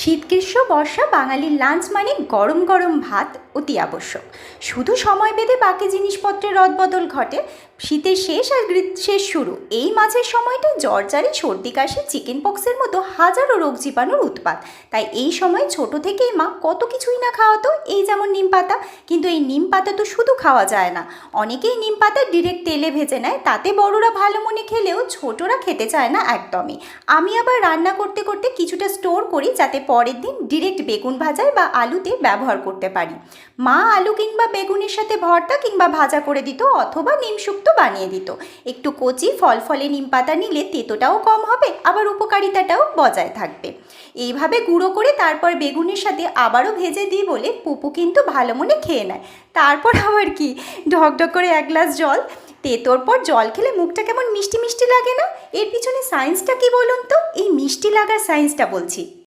শীত গ্রীষ্ম, বর্ষা, বাঙালির লাঞ্চ মানে গরম গরম ভাত অতি আবশ্যক। শুধু সময় বেঁধে বাকি জিনিসপত্রের রদবদল ঘটে শীতের শেষ আর গ্রীষ্মের শুরু। এই মাঝের সময়টায় জ্বরজারি সর্দি, কাশি চিকেন পক্সের মতো হাজারো রোগ জীবাণুর উৎপাত। তাই এই সময় ছোট থেকেই মা কত কিছুই না খাওয়াতো, এই যেমন নিম পাতা। কিন্তু এই নিম পাতা তো শুধু খাওয়া যায় না। অনেকেই নিম পাতা ডিরেক্ট তেলে ভেজে নেয়, তাতে বড়রা ভালো মনে খেলেও ছোটরা খেতে চায় না একদমই। আমি আবার রান্না করতে করতে কিছুটা স্টোর করি, যাতে পরের দিন ডিরেক্ট বেগুন ভাজায় বা আলুতে ব্যবহার করতে পারি। মা আলু কিংবা বেগুনের সাথে ভর্তা কিংবা ভাজা করে দিত, অথবা নিম শুক্তো বানিয়ে দিত। একটু কচি ফল ফলে নিম পাতা নিলে তেতোটাও কম হবে, আবার উপকারিতাটাও বজায় থাকবে। এইভাবে গুঁড়ো করে তারপর বেগুনের সাথে আবারও ভেজে দিই বলে পুপু কিন্তু ভালো মনে খেয়ে নেয়। তারপর আবার কি? ঢকঢক করে এক গ্লাস জল। তেতোর পর জল খেলে মুখটা কেমন মিষ্টি মিষ্টি লাগে না? এর পিছনে সায়েন্সটা কি বলুন তো? এই মিষ্টি লাগার সায়েন্সটা বলছি।